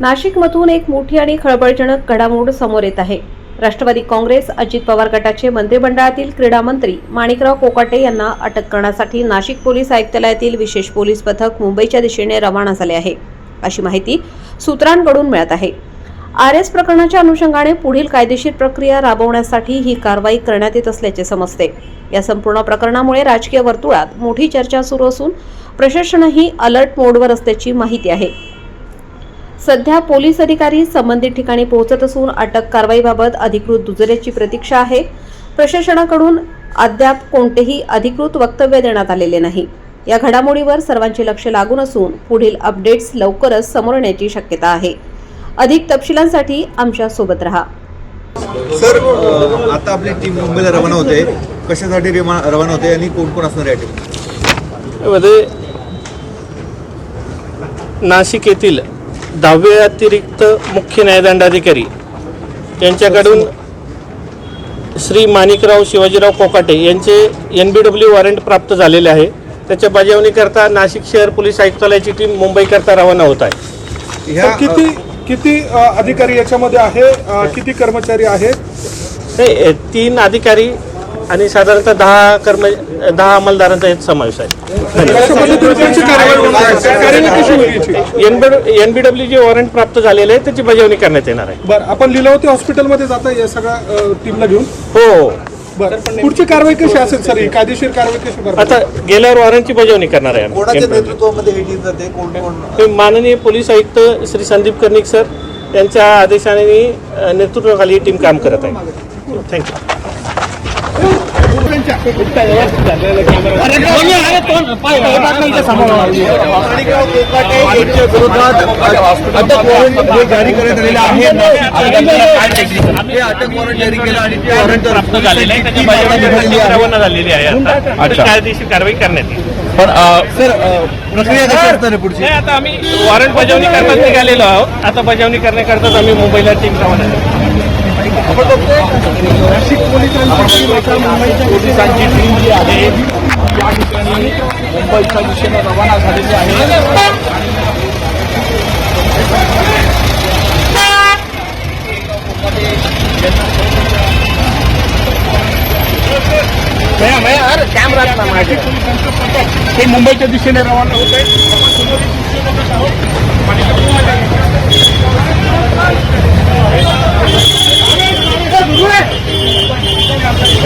नाशिकमधून एक मोठी आणि खळबळजनक घडामोड समोर येत आहे. राष्ट्रवादी काँग्रेस अजित पवार गटाचे मंत्रिमंडळातील क्रीडा मंत्री माणिकराव कोकाटे यांना अटक करण्यासाठी नाशिक पोलीस आयुक्तालयातील विशेष पोलीस पथक मुंबईच्या दिशेने रवाना झाले आहे. अशी माहिती सूत्रांकडून मिळत आहे. आर एस प्रकरणाच्या अनुषंगाने पुढील कायदेशीर प्रक्रिया राबवण्यासाठी ही कारवाई करण्यात येत असल्याचे समजते. या संपूर्ण प्रकरणामुळे राजकीय वर्तुळात मोठी चर्चा सुरू असून प्रशासनही अलर्ट मोडवर असल्याची माहिती आहे. सध्या पोलीस अधिकारी संबंधित ठिकाणी पोहोचत असून अटक कारवाईबाबत अधिकृत दुजऱ्याची प्रतीक्षा आहे. प्रशासनाकडून अद्याप कोणतेही अधिकृत वक्तव्य देण्यात आलेले नाही. या घडामोडीवर सर्वांचे लक्ष लागून असून पुढील अपडेट्स लवकरच समोर येण्याची शक्यता आहे. अधिक तपशिलांसाठी आमच्यासोबत रहा. सर आता आपली टीम मुंबईला रवाना होते. कशासाठी रवाना होते आणि कोण कोण असणार आहे टीम नाशिक येथील दहावे अतिरिक्त मुख्य न्यायदंडाधिकारी यांच्याकडून श्री माणिकराव शिवाजीराव कोकाटे यांचे एन बी डब्ल्यू वॉरंट प्राप्त झालेले आहे. त्याच्या बजावणीकरता नाशिक शहर पोलीस आयुक्तालयाची टीम मुंबईकरता रवाना होत आहे. ह्या किती किती अधिकारी याच्यामध्ये आहे? किती कर्मचारी आहेत? हे तीन अधिकारी आणि साधारणतः दहा कर्म दहा अंमलदारांचा यात समावेश आहे. कशा पद्धतीने त्यांची कारवाई होणार आहे? कार्यवाही कशी होईल याची? N B N B W J warrant प्राप्त झालेले आहे त्याची बजावणी करण्यात येणार आहे. बरं आपण लिलावती हॉस्पिटलमध्ये जाता या सगळ्या टीमला घेऊन? हो बरं पुढची कारवाई कशी असेल सर ही? कायदेशीर कारवाई कशी करणार? आता गेल्यावर वॉरंटची बजावणी करणार आहे कोणाच्या आम्ही. नेतृत्वामध्ये ही टीम जाते? कोण कोण? हे माननीय पोलीस आयुक्त श्री संदीप कर्णिक सर यांच्या आदेशाने नेतृत्वाखाली ही टीम काम करत आहे. थँक्यू माणिकराव कोकाटे यांच्या विरोधात अटक वॉरंट जे जारी करण्यात आलेले आहे हे अटक वॉरंट जारी केलं आणि ते वॉरंट प्राप्त झालेलं आहे झालेली आता. कायदेशीर कारवाई करण्यात येईल पण सर प्रक्रिया कशी असणार पुढची? आता आम्ही वॉरंट बजावणी करण्यात निघालेलो आहोत. आता बजावणी करण्याकरताच आम्ही मुंबईला टीम रवाना झाली. नाशिक पोलिसांची मुंबईच्या पोलिसांची टीम जी आहे या ठिकाणी मुंबईच्या दिशेने रवाना झालेली आहे कॅमेरा ते मुंबईच्या दिशेने रवाना होत आहे